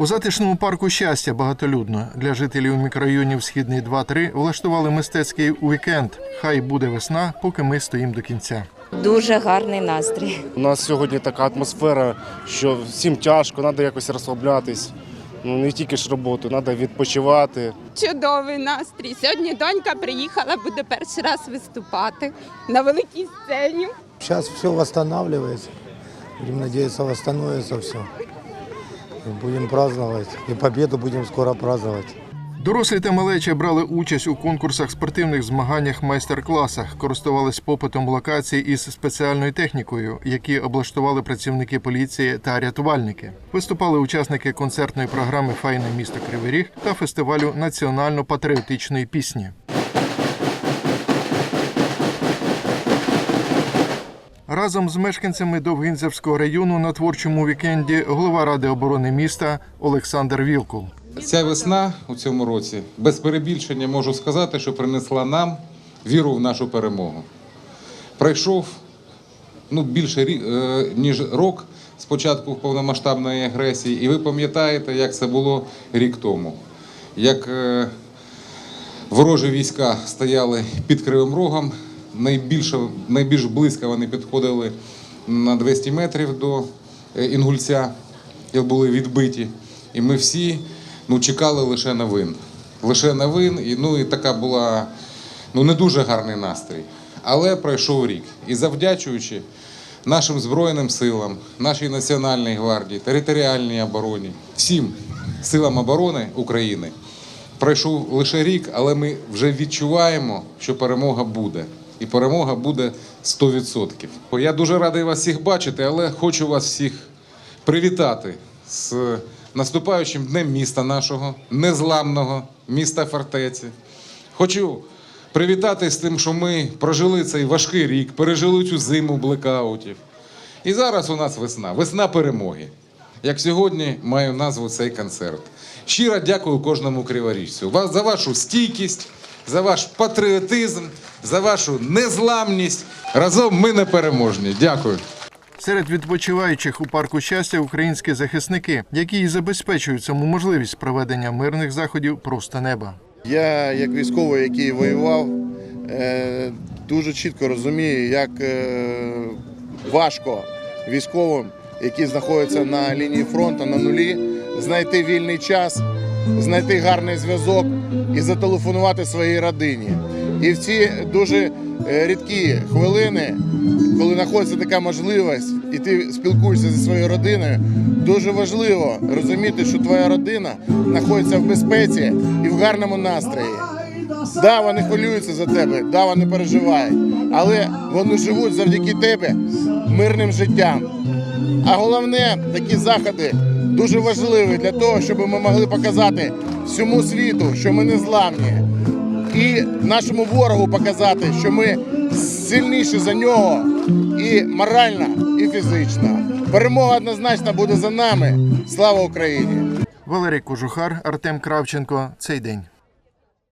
У затишному парку щастя багатолюдно для жителів мікрорайонів Східний 2-3 влаштували мистецький уікенд. Хай буде весна, поки ми стоїмо до кінця. Дуже гарний настрій. У нас сьогодні така атмосфера, що всім тяжко, треба якось розслаблятись. Ну не тільки ж роботу, треба відпочивати. Чудовий настрій. Сьогодні донька приїхала, буде перший раз виступати на великій сцені. Сейчас все восстанавливается. Будем надеяться, восстановится все. И будем праздновать. И победу будем скоро праздновать. Дорослі та малечі брали участь у конкурсах, спортивних змаганнях, майстер-класах, користувались попитом локацій із спеціальною технікою, які облаштували працівники поліції та рятувальники. Виступали учасники концертної програми Файне місто Кривий Ріг та фестивалю національно-патріотичної пісні. Разом з мешканцями Довгинцевського району на творчому вікенді голова ради оборони міста Олександр Вілкул. Ця весна у цьому році без перебільшення можу сказати, що принесла нам віру в нашу перемогу. Пройшов ну, більше е, ніж рок з початку повномасштабної агресії, і ви пам'ятаєте, як це було рік тому. Як е, ворожі війська стояли під Кривим Рогом, найбільше, найбільш близько вони підходили на 200 метрів до е, Інгульця і були відбиті. І ми всі ну, чекали лише новин. Лише новин, і, ну, і така була ну, не дуже гарний настрій. Але пройшов рік. І завдячуючи нашим Збройним силам, нашій Національній гвардії, територіальній обороні, всім силам оборони України, пройшов лише рік, але ми вже відчуваємо, що перемога буде. І перемога буде 100%. Я дуже радий вас всіх бачити, але хочу вас всіх привітати з наступаючим днем міста нашого, незламного міста фортеці. Хочу привітати з тим, що ми прожили цей важкий рік, пережили цю зиму блекаутів. І зараз у нас весна, весна перемоги. Як сьогодні маю назву цей концерт. Щиро дякую кожному криворіжцю за вашу стійкість, за ваш патріотизм, за вашу незламність. Разом ми непереможні. Дякую. Серед відпочиваючих у парку щастя українські захисники, які і забезпечують саму можливість проведення мирних заходів просто неба. Я, як військовий, який воював, е, дуже чітко розумію, як е, важко військовим, які знаходяться на лінії фронту на нулі, знайти вільний час, знайти гарний зв'язок і зателефонувати своїй родині. І в ці дуже е, рідкі хвилини, коли знаходиться така можливість, і ти спілкуєшся зі своєю родиною, дуже важливо розуміти, що твоя родина знаходиться в безпеці і в гарному настрої. Да, вони хвилюються за тебе, да, вони переживають, але вони живуть завдяки тебе мирним життям. А головне, такі заходи дуже важливий для того, щоб ми могли показати всьому світу, що ми не зламні, і нашому ворогу показати, що ми сильніші за нього і морально, і фізично. Перемога однозначно буде за нами. Слава Україні! Валерій Кожухар, Артем Кравченко. Цей день.